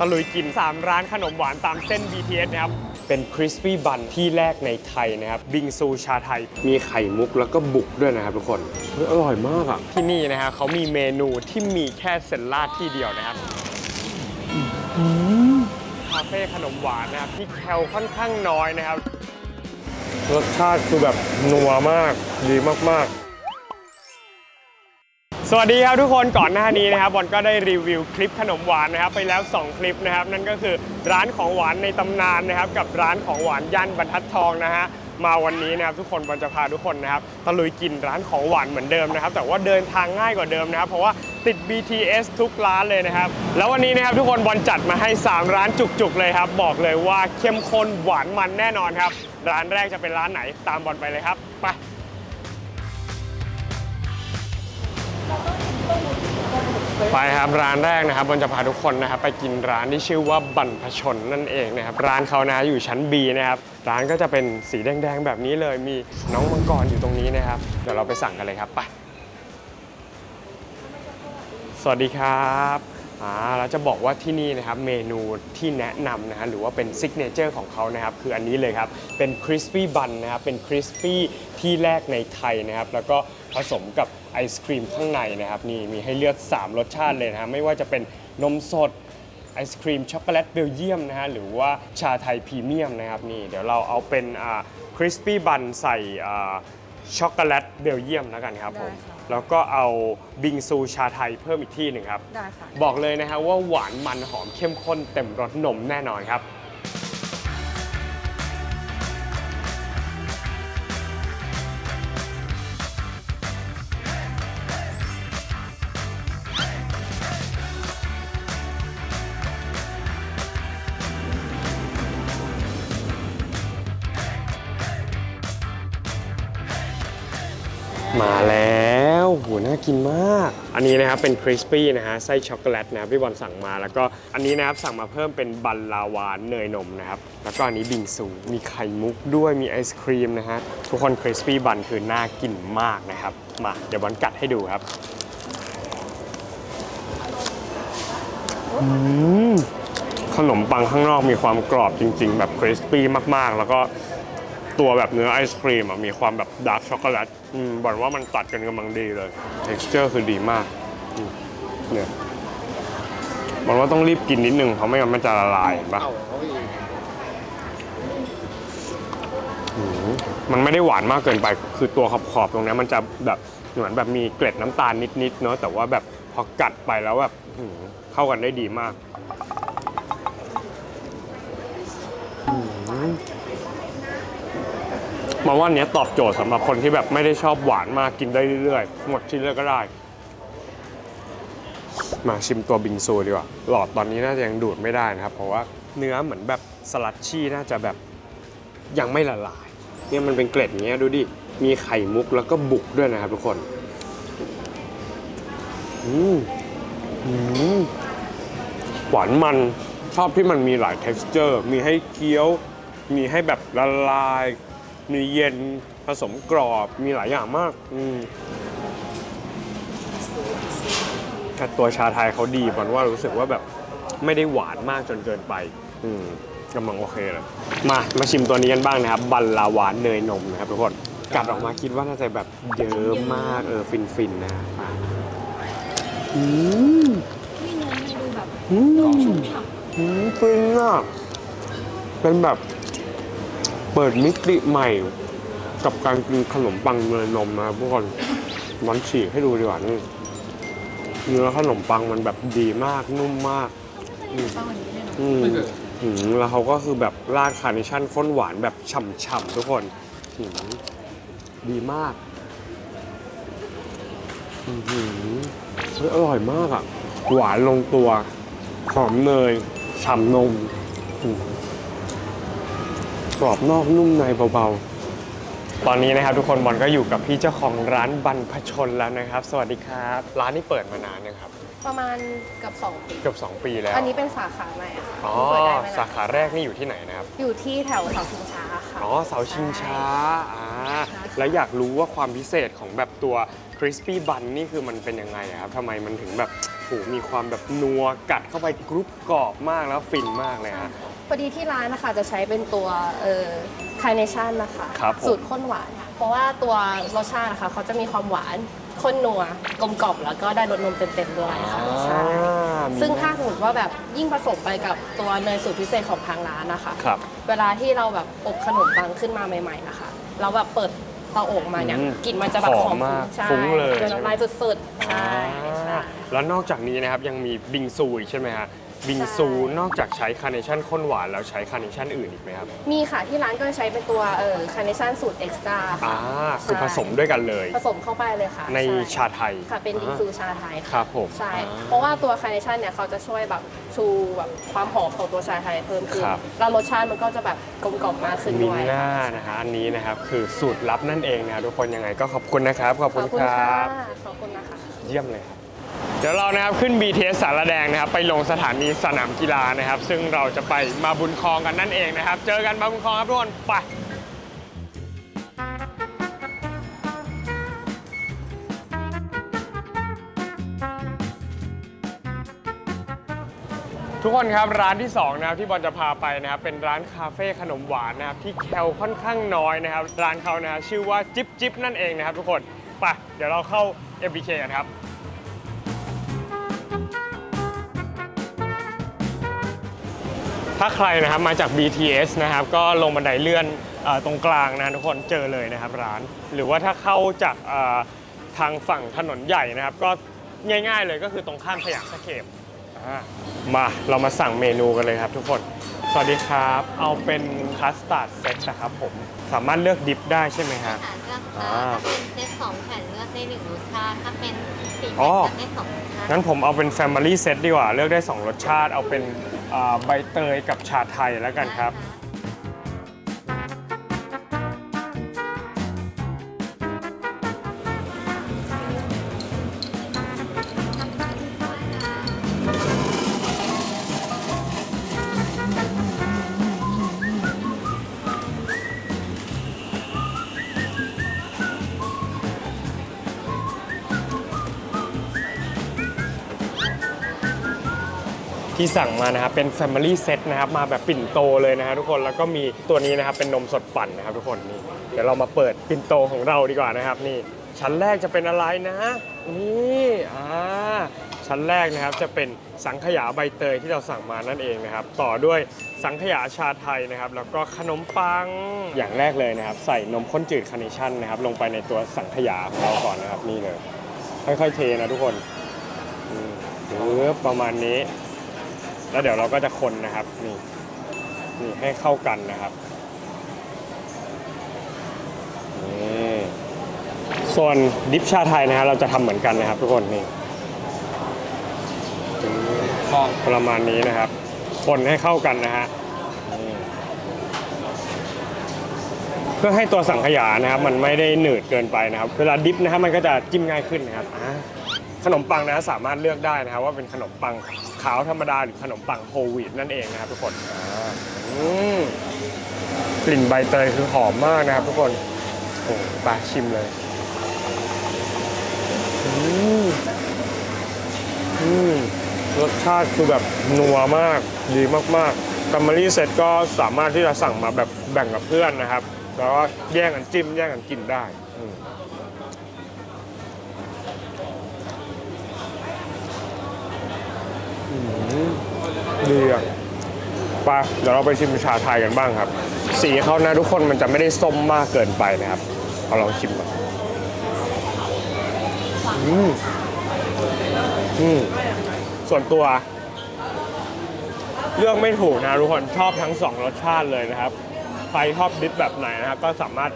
ตะลุยกิน 3 ร้านขนมหวานตามเส้น BTS นะครับ เป็นคริสปี้บันที่แรกในไทยนะครับ บิงซูชาไทย มีไข่มุกแล้วก็บุกด้วยนะครับทุกคนเฮ้ยอร่อยมากอะ ที่นี่นะฮะเขามีเมนูที่มีแค่เซนลาดที่เดียวนะครับคาเฟ่ขนมหวานนะครับ ที่แคลค่อนข้างน้อยนะครับ รสชาติคือแบบนัวมาก ดีมากๆ สวัสดีครับทุกคนก่อนหน้านี้นะครับบอลก็ได้รีวิวคลิปขนมหวานนะครับไปแล้ว 2 คลิปนะครับนั่นก็คือร้านของหวานในตำนานนะครับกับร้านของหวานย่านบรรทัดทองนะฮะมาวันนี้นะครับทุกคนบอลจะพาทุกคนนะครับตะลุยกินร้านของหวานเหมือนเดิมนะครับแต่ว่าเดินทางง่ายกว่าเดิมนะครับเพราะว่าติด BTS ทุกร้านเลยนะครับแล้ววันนี้นะครับทุกคนบอลจัดมาให้ 3 ร้านจุกๆเลยครับบอกเลยว่าเข้มข้นหวานมันแน่นอนครับร้านแรกจะเป็นร้านไหนตามบอลไปเลยครับไป ไปครับร้านแรกนะครับบอลจะพาทุกคนนะครับไปกินร้านที่ชื่อว่าบันพชนนั่นเองนะครับร้านเขานะอยู่ชั้น B นะครับร้านก็จะเป็นสีแดงๆแบบนี้เลยมีน้องมังกรอยู่ตรงนี้นะครับเดี๋ยวเราไปสั่งกันเลยครับไปสวัสดีครับอ่าเราจะบอกว่าที่นี่นะครับเมนูที่แนะนำนะฮะหรือว่าเป็นซิกเนเจอร์ของเขานะครับคืออันนี้เลยครับเป็นคริสปี้บันนะครับเป็นคริสปี้ที่แรกในไทยนะครับแล้วก็ผสมกับ ไอศครีมข้างในนะครับนี่มีให้เลือก 3 รสชาติเลยนะฮะไม่ว่าจะเป็นนมสดไอศครีมช็อกโกแลตเบลเยียมนะฮะหรือว่าชาไทยพรีเมียมนะครับนี่เดี๋ยวเราเอาเป็นคริสปี้บันใส่อ่าช็อกโกแลตเบลเยียมแล้วกันครับผมได้ค่ะ แล้วก็เอาบิงซูชาไทยเพิ่มอีกที่หนึ่งครับ ได้ค่ะ บอกเลยนะฮะว่าหวานมันหอมเข้มข้นเต็มรสนมแน่นอนครับ มาแล้วโหน่ากินมาก อันนี้นะครับเป็นคริสปี้นะฮะไส้ช็อกโกแลตนะครับพี่บอลสั่งมาแล้วก็อันนี้นะครับสั่งมาเพิ่มเป็นบัลลาวานเนยนมนะครับแล้วก็อันนี้บิงซูมีไข่มุกด้วยมีไอศครีมนะฮะทุกคนคริสปี้บันคือน่ากินมากนะครับมาเดี๋ยวบอลกัดให้ดูครับอืมขนมปังข้างนอกมีความกรอบจริง ๆ แบบคริสปี้มากๆ แล้วก็ ตัวแบบเนื้อไอศครีมอะมีความแบบดาร์กช็อกโกแลตอืมบอกว่ามันตัดกันกำลังดีเลย texture คือดีมากเนี่ยบอกว่าต้องรีบกินนิดนึงเพราะไม่งั้นมันจะละลายเห็นปะมันไม่ได้หวานมากเกินไป คือตัวขอบๆตรงนี้มันจะแบบเหมือนแบบมีเกล็ดน้ำตาลนิดๆเนาะแต่ว่าแบบพอกัดไปแล้วแบบเข้ากันได้ดีมาก มาว่านเนี้ยตอบโจทย์สำหรับคนที่แบบไม่ได้ชอบหวานมากกินได้เรื่อยๆ หมดชิ้นเลยก็ได้ มาชิมตัวบิงซูดีกว่า หลอดตอนนี้น่าจะยังดูดไม่ได้นะครับ เพราะว่าเนื้อเหมือนแบบสลัดชี่น่าจะแบบยังไม่ละลาย เนี่ยมันเป็นเกล็ดอย่างเงี้ยดูดิ มีไข่มุกแล้วก็บุกด้วยนะครับทุกคน อืมอืมหวานมันชอบที่มันมีหลาย texture มีให้เคี้ยว มีให้แบบละลาย มีเย็นผสมกรอบมีหลายอย่างมาก อืมแต่ตัวชาไทยเขาดีบอลว่ารู้สึกว่าแบบไม่ได้หวานมากจนเกินไป อืมกำลังโอเคเลยมามาชิมตัวนี้กันบ้างนะครับ บัลลาวานเนยนมนะครับทุกคนกัดออกมาคิดว่าน่าจะแบบเยอะมากเออฟินฟินๆนะมาอืมนี่เนื้อมันดูแบบอืมชุ่มฉ่อืมฟินอะเป็นแบบ เปิดมิติใหม่กับการกินขนมปังเนยนมนะครับทุกคนมันฉีกให้ดูดีกว่านี่เนื้อขนมปังมันแบบดีมากนุ่มมากำไม่ได้ฟังวันนี้เลยเนาะอืมอืมแล้วเขาก็คือแบบราดคาร์เนชั่นข้นหวานแบบฉ่ำๆทุกคนอืมดีมากอือหือเฮ้ยอร่อยมากอะ หวานลงตัว หอมเนยฉ่ำนมอืม กรอบนอกนุ่มในเบาๆ ตอนนี้นะครับทุกคนบอลก็อยู่กับพี่เจ้าของร้านบรรพชนแล้วนะครับ สวัสดีครับ ร้านนี้เปิดมานานนะครับ ประมาณเกับ2ปีเกือบ2 ปีแล้ว อันนี้เป็นสาขาใหม่อะค่ะอ๋อ เปิดได้ไม่สานานขาแรกนี่อยู่ที่ไหนนะครับ อยู่ที่แถวเสาชิงช้าค่ะ อ๋อเสาชิงช้าอ่าใช่แล้วอยากรู้ว่าความพิเศษของแบบตัวคริสปี้บันนี่คือมันเป็นยังไงอะครับทำไมมันถึงแบบโหมีความแบบนัวกัดเข้าไปกรุบกรอบมากแล้วฟินมากเลยฮะ พอดีที่ร้านนะคะจะใช้เป็นตัวเอ่อคาร์เนชั่นนะคะครับผมสูตรข้นหวานเพราะว่าตัวรสชาตินะคะเขาจะมีความหวานข้นนัวกลมกล่อมแล้วก็ได้รสนมเต็มๆด้วยค่ะใช่อ่าซึ่งถ้าสมมติว่าแบบยิ่งผสมไปกับตัวเนยสูตรพิเศษของทางร้านนะคะ ครับ เวลาที่เราแบบอบขนมปังขึ้นมาใหม่ๆนะคะเราแบบเปิดเตาอบมาเนี่ยอืมกลิ่นมันจะแบบหหออมมมากใช่ฟุ้งเลย จนน้ำลายสุดๆใช่ใช่ แล้วนอกจากนี้นะครับยังมีบิงซูอีกใช่ไหมฮะ บิงซูนอกจากใช้คาร์เนชั่นข้นหวานแล้วใช้คาร์เนชั่นอื่นอีกไหมครับมีค่ะที่ร้านก็จะใช้เป็นตัวเอ่อคาร์เนชั่นสูตรเอ็กซ์ตร้าอ่าค่ะคือผสมด้วยกันเลย ผสมเข้าไปเลยค่ะในช่ชาไทยค่ะเป็นบิงซูชาไทยคค่ะรับผมใช่อ่เพราะว่าตัวคาร์เนชั่นเนี่ยเขาจะช่วยแบบชูแบบความหอมของตัวชาไทยเพิ่มขึ้นครับ แล้วรสชาติมันก็จะแบบกลมกล่อมมากขึ้นมิด้นวยหน้านะฮะอันนี้นะครับคือสูตรลับนั่นเองนะครับทุกคนยังไงก็ขอบคุณนะครับ ขอบขคุอณบคุณคค่ะรับ ขอบคุณนะคะ เยี่ยมเลยครับเดี๋ยวเรานะครับขึ้น BTS สารแดงนะครับไปลงสถานีสนามกีฬานะครับ ซึ่งเราจะไปมาบุญคลองกันนั่นเองนะครับ เจอกันมาบุญคลองครับทุกคนไปทุกคนครับร้านที่สองนะครับที่บอลจะพาไปนะครับเป็นร้านคาเฟ่ขนมหวานนะครับที่แคลค่อนข้างน้อยนะครับ ร้านเขานะครับชื่อว่าจิ๊บจิ๊บนั่นเองนะครับ ทุกคนไปเดี๋ยวเราเข้า MBK กันครับ ถ้าใครนะครับมาจาก BTS นะครับ ก็ลงบันไดเลื่อนอตรงกลางนะทุกคนเจอเลยนะครับร้าน หรือว่าถ้าเข้าจากทางฝั่งถนนใหญ่นะครับ ก็ง่าย ๆ เลยก็คือตรงข้ามสยามสเคป มาเรามาสั่งเมนูกันเลยครับทุกคน สวัสดีครับ เอาเป็นคัสตาร์ดเซตนะครับผม สามารถเลือกดิฟได้ใช่ไหมฮะ ค่ะเลือกอ่าได้ถ้าเป็นเซตสองแผ่นเลือกได้หนึ่งรสชาติถ้าเป็นสี่อ๋แผ่อนเลือกได้สองรสชาติงั้นผมเอาเป็น Family Set ดีกว่า เลือกได้ 2 รสชาติ เอาเป็นอ่าใบเตยกับชาไทยแล้วกันครับ ที่สั่งมานะครับเป็น Family Set นะครับมาแบบปิ่นโตเลยนะฮะทุกคนแล้วก็มีตัวนี้นะครับเป็นนมสดปั่นนะครับทุกคนนี่เดี๋ยวเรามาเปิดปิ่นโตของเราดีกว่านะครับนี่ชั้นแรกจะเป็นอะไรนะนี่อ่าชั้นแรกนะครับจะเป็นสังขยาใบเตยที่เราสั่งมานั่นเองนะครับ ต่อด้วยสังขยาชาไทยนะครับ แล้วก็ขนมปังอย่างแรกเลยนะครับ ใส่นมข้นจืดคาร์เนชั่นนะครับ ลงไปในตัวสังขยาของเราก่อนนะครับนี่เลย ค่อยๆเทนะทุกคนอืมปึ๊บประมาณนี้ แล้วเดี๋ยวเราก็จะคนนะครับนี่นี่ให้เข้ากันนะครับนี่ส่วนดิฟชาไทยนะฮะเราจะทำเหมือนกันนะครับ ทุกคนนี่ประมาณนี้นะครับ คนให้เข้ากันนะฮะนี่เพื่อให้ตัวสังขยานะครับ มันไม่ได้หนืดเกินไปนะครับ เวลาดิฟนะครับมันก็จะจิ้มง่ายขึ้นนะครับอ่า ขนมปังนะสามารถเลือกได้นะครับว่าเป็นขนมปังขาวธรรมดาหรือขนมปังโฮลวีตนั่นเองนะครับทุกคนอืมกลิ่นใบเตยคือหอมมากนะครับทุกคนโอ้ไปชิมเลยอืมอืมรสชาติคือแบบนัวมากดีมากๆกัมมารีเซ็ตก็สามารถที่จะสั่งมาแบบแบ่งกับเพื่อนนะครับ แล้วก็แย่งกันจิ้มแย่งกันกินได้ ดีอะไปเดี๋ยวเราไปชิมชาไทยกันบ้างครับ สีเขานะทุกคนมันจะไม่ได้ส้มมากเกินไปนะครับเอาลองชิมก่อนอืมอืมส่วนตัว เลือกไม่ถูกนะทุกคนชอบทั้งสองรสชาติเลยนะครับใครชอบดิฟแบบไหนนะครับ ก็สามารถ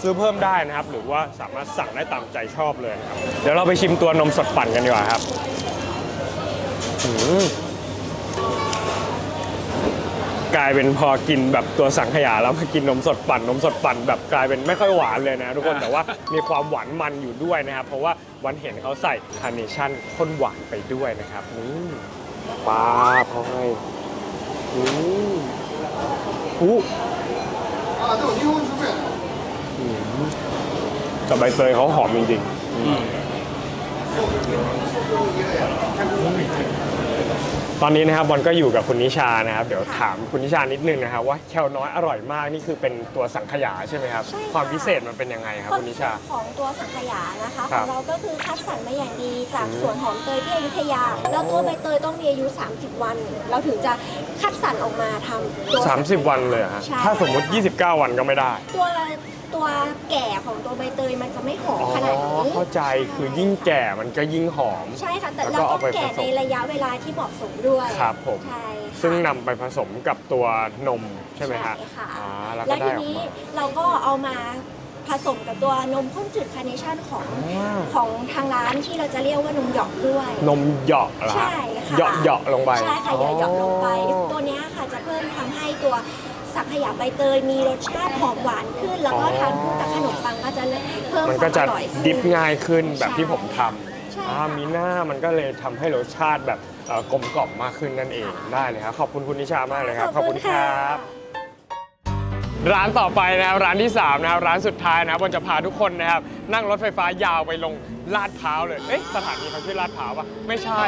ซื้อเพิ่มได้นะครับ หรือว่าสามารถสั่งได้ตามใจชอบเลยนะครับ เดี๋ยวเราไปชิมตัวนมสดปั่นกันดีกว่าครับอืม กลายเป็นพอกินแบบตัวสังขยาแล้วมากินนมสดปั่นนมสดปั่นแบบกลายเป็นไม่ค่อยหวานเลยนะทุกคนแต่ว่ามีความหวานมันอยู่ด้วยนะครับเพราะว่าวันเห็นเขาใส่คาร์เนชั่นข้นหวานไปด้วยนะครับนี่ปลาพอยอืมอู้อืมแต่ใบเตยเขาหอมจริงๆอืม ตอนนี้นะครับบอลก็อยู่กับคุณนิชานะครับ เดี๋ยวถามคุณนิชานิดนึงนะครับว่าแคลน้อยอร่อยมากนี่คือเป็นตัวสังขยาใช่ไหมครับ ใช่ค่ะ ความพิเศษมันเป็นยังไงครับความคุณพินิเศชาษของตัวสังขยานะคะคขรัอบงเราก็คือคัดสรรมาอย่างดีจากอืมสวนหอมเตยที่อยุธยา แล้วตัวใบเตยต้องมีอายุ 30 วัน เราถึงจะคัดสรรออกมาทำตัว30 วันเลยเหรอฮะใช่ถ้าสมมุติ 29 วันก็ไม่ได้ ตัว ตัวแก่ของตัวใบเตยมันจะไม่หอมขนาดนี้ เข้าใจคือยิ่งแก่มันก็ยิ่งหอม ใช่ค่ะ แต่แล้วก็เราเอาต้องไปแก่ผสม ในระยะเวลาที่เหมาะสมด้วยครับผม ใช่ค่ะ ซึ่งนำไปผสมกับตัวนมใช่ไหมฮะใช่ค่ะอ่าแล้วก็แล้วได้ทีออกนี้มา เราก็เอามาผสมกับตัวนมข้นจืดคาร์เนชั่นของอ่า ของทางร้านที่เราจะเรียกว่านมหยอกด้วย นมเหยาะเหรอฮะใช่ค่ะเหยาะเหยาะลงไปใช่ค่ะหยอกหยอกลงไป อ๋อ ตัวเนี้ยค่ะจะเพิ่มทำให้ตัว สังขยาใบเตยมีรสชาติหอมหวานขึ้น แล้วก็อ๋อทานคู่กับขนมปังก็จะเพิ่มมันคก็วามจะอร่อยขึ้น ดิฟง่ายขึ้นแบบที่ผมทใช่ำอ่าค่ะมีหน้ามันก็เลยทำให้รสชาติแบบเอ่อกลมกล่อมมากขึ้นนั่นเองได้เลยครับขอบคุณคุณนิชามากเลยครับขอบคุณครับ ร้านต่อไปนะครับร้านที่3นะครับร้านสุดท้ายนะครับบอลจะพาทุกคนนะครับ นั่งรถไฟฟ้ายาวไปลงลาดพร้าวเลยเอ๊ะสถานีเขาชื่อลาดพร้าวปะไม่ใช่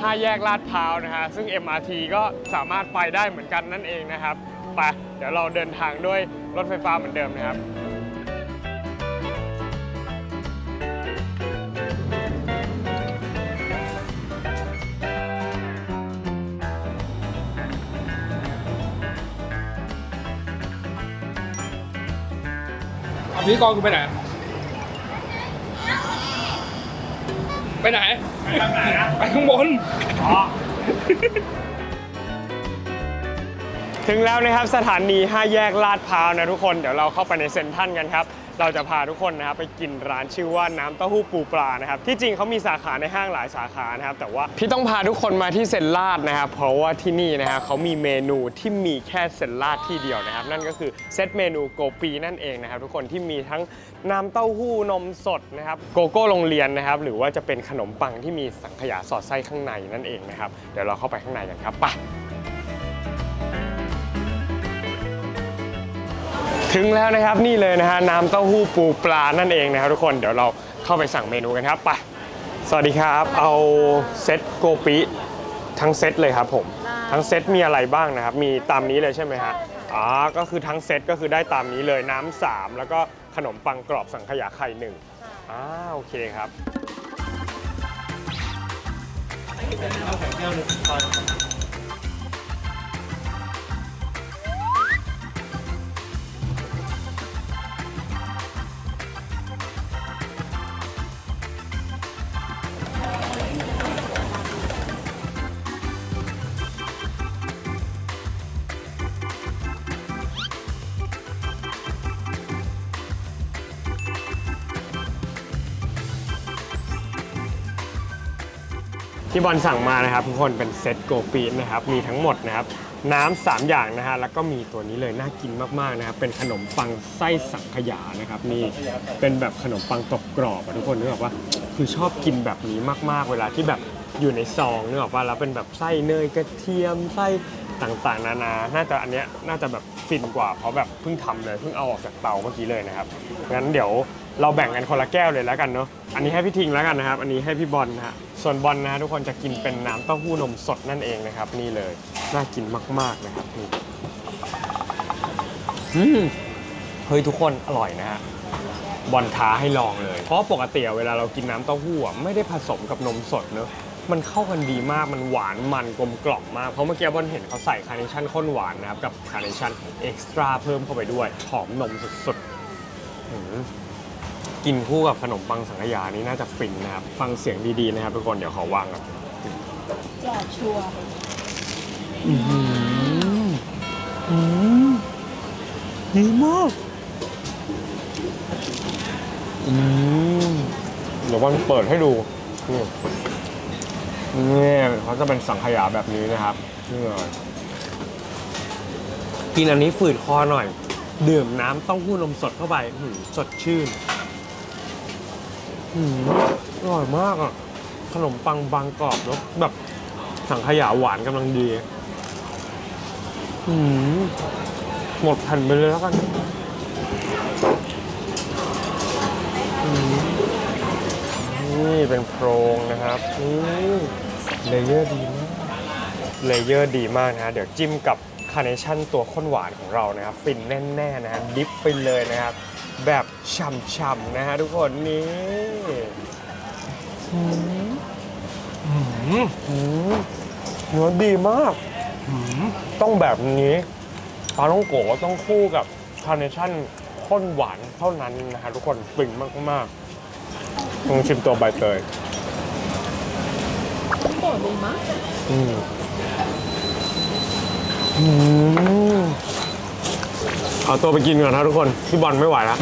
ห้าแยกลาดพร้าวนะฮะซึ่ง MRT ก็สามารถไปได้เหมือนกันนั่นเองนะครับ ไปเดี๋ยวเราเดินทางด้วยรถไฟฟ้าเหมือนเดิมนะครับ เอาพี่กองกูไปไหน ไปไหน ไปข้างไหนนะไปข้างบน ถึงแล้วนะครับสถานี 5 แยกลาดพร้าวนะทุกคนเดี๋ยวเราเข้าไปในเซ็นทรัลกันครับ เราจะพาทุกคนนะครับไปกินร้านชื่อว่าน้ำเต้าหู้ปูปลานะครับที่จริงเขามีสาขาในห้างหลายสาขานะครับแต่ว่าพี่ต้องพาทุกคนมาที่เซ็นลาดนะครับเพราะว่าที่นี่นะฮะเขามีเมนูที่มีแค่เซ็นลาดที่เดียวนะครับนั่นก็คือเซตเมนูโกปีนั่นเองนะครับทุกคนที่มีทั้งน้ำเต้าหู้นมสดนะครับโกโก้โรงเรียนนะครับหรือว่าจะเป็นขนมปังที่มีสังขยาสอดไส้ข้างในนั่นเองนะครับเดี๋ยวเราเข้าไปข้างในกันครับไป ถึงแล้วนะครับนี่เลยนะฮะน้ำเต้าหู้ปูปลานั่นเองนะครับทุกคนเดี๋ยวเราเข้าไปสั่งเมนูกันครับไปสวัสดีครับ เอาเซตโกปิทั้งเซตเลยครับผม ทั้งเซตมีอะไรบ้างนะครับ มีตามนี้เลยใช่ไหมฮะอ๋อก็คือทั้งเซตก็คือได้ตามนี้เลยน้ำสามแล้วก็ขนมปังกรอบสังขยาไข่หนึ่งอ่าโอเคครับ ที่บอลสั่งมานะครับทุกคนเป็นเซตโกปีนะครับมีทั้งหมดนะครับน้ำสามอย่างนะฮะแล้วก็มีตัวนี้เลยน่ากินมากๆนะครับเป็นขนมปังไส้สังขยานะครับนี่เป็นแบบขนมปังกรอบๆอะทุกคนนึกออกว่าคือชอบกินแบบนี้มากๆ เวลาที่แบบอยู่ในซองนึกออกว่าแล้วเป็นแบบไส้เนยกระเทียมไส้ต่างๆ นานา น่าจะอันเนี้ยน่าจะแบบฟินกว่าเพราะแบบเพิ่งทำเลยเพิ่งเอาออกจากเตาเมื่อกี้เลยนะครับงั้นเดี๋ยว เราแบ่งกันคนละแก้วเลยแล้วกันเนาะ อันนี้ให้พี่ทิงแล้วกันนะครับ อันนี้ให้พี่บอลนะฮะ ส่วนบอลนะฮะทุกคนจะกินเป็นน้ำเต้าหู้นมสดนั่นเองนะครับ นี่เลย น่ากินมาก ๆนะครับนี่อืมเฮ้ยทุกคนอร่อยนะฮะ บอลท้าให้ลองเลย เพราะปกติเวลาเรากินน้ำเต้าหู้อะไม่ได้ผสมกับนมสดเนอะมันเข้ากันดีมาก มันหวานมันกลมกล่อมมาก เพราะเมื่อกี้บอลเห็นเขาใส่คาร์เนชั่นข้นหวานนะครับ กับคาร์เนชั่นเอ็กซ์ตร้าเพิ่มเข้าไปด้วย หอมนมสุดๆ กินคู่กับขนมปังสังขยานี้น่าจะฟินนะครับ ฟังเสียงดีๆนะครับทุกคนเดี๋ยวขอวางก่อนกรอบชัวร์อืมอืมดีมากอืมเดี๋ยววันเปิดให้ดูนี่นี่เขาจะเป็นสังขยาแบบนี้นะครับนี่เลยกินอันนี้ฝืดคอหน่อย ดื่มน้ำเต้าหู้นมสดเข้าไปหืมสดชื่น หืมอร่อยมากอะ ขนมปังบางกรอบแล้วแบบสังขยาหวานกำลังดีหืมหมดแผ่นไปเลยแล้วกันนี่เป็นโพรงนะครับเลเยอร์ดีมากเลเยอร์ดีมากนะฮะเดี๋ยวจิ้มกับคาร์เนชั่นตัวข้นหวานของเรานะครับ ฟินแน่ๆนะฮะดิฟไปเลยนะครับ แบบฉ่ำๆนะฮะทุกคนนี่อืมอืมอืมเนื้อดีมากอืมต้องแบบนี้ปลาต้องโกะต้องคู่กับคาร์เนชั่นข้นหวานเท่านั้นนะฮะทุกคนฟินมากๆลองชิมตัวใบเตยโอ้ดีมากอืมอืม เอาตัวไปกินก่อนนะทุกคนพี่บอลไม่ไหวแล้ว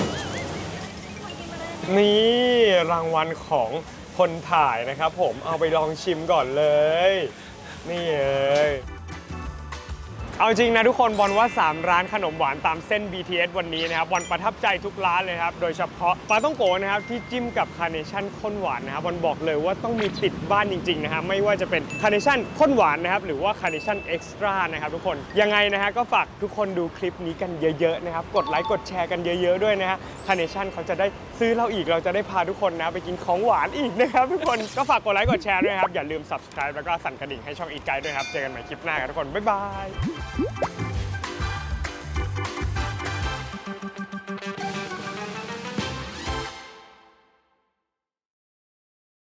นี่รางวัลของคนถ่ายนะครับ ผมเอาไปลองชิมก่อนเลย นี่เลย เอาจริงนะทุกคนบอลว่า 3 ร้านขนมหวานตามเส้น BTS วันนี้นะครับบอลประทับใจทุกร้านเลยครับ โดยเฉพาะปลาต้องโกนะครับที่จิ้มกับคาร์เนชั่นข้นหวานนะครับบอลบอกเลยว่าต้องมีติดบ้านจริงๆนะครับไม่ว่าจะเป็นคาร์เนชั่นข้นหวานนะครับหรือว่าคาร์เนชั่นเอ็กซ์ตร้านะครับทุกคนยังไงนะฮะก็ฝากทุกคนดูคลิปนี้กันเยอะๆนะครับกดไลค์กดแชร์กันเยอะ ๆด้วยนะฮะคาร์เนชั่นเขาจะได้ ซื้อเราอีกเราจะได้พาทุกคนนะไปกินของหวานอีกนะครับทุกคน ก็ฝากกดไลค์กดแชร์ด้วยนะครับ อย่าลืม subscribe แล้วก็สั่นกระดิ่งให้ช่องอีกไกด์ด้วยครับ เจอกันใหม่คลิปหน้าครับทุกคน บ๊ายบาย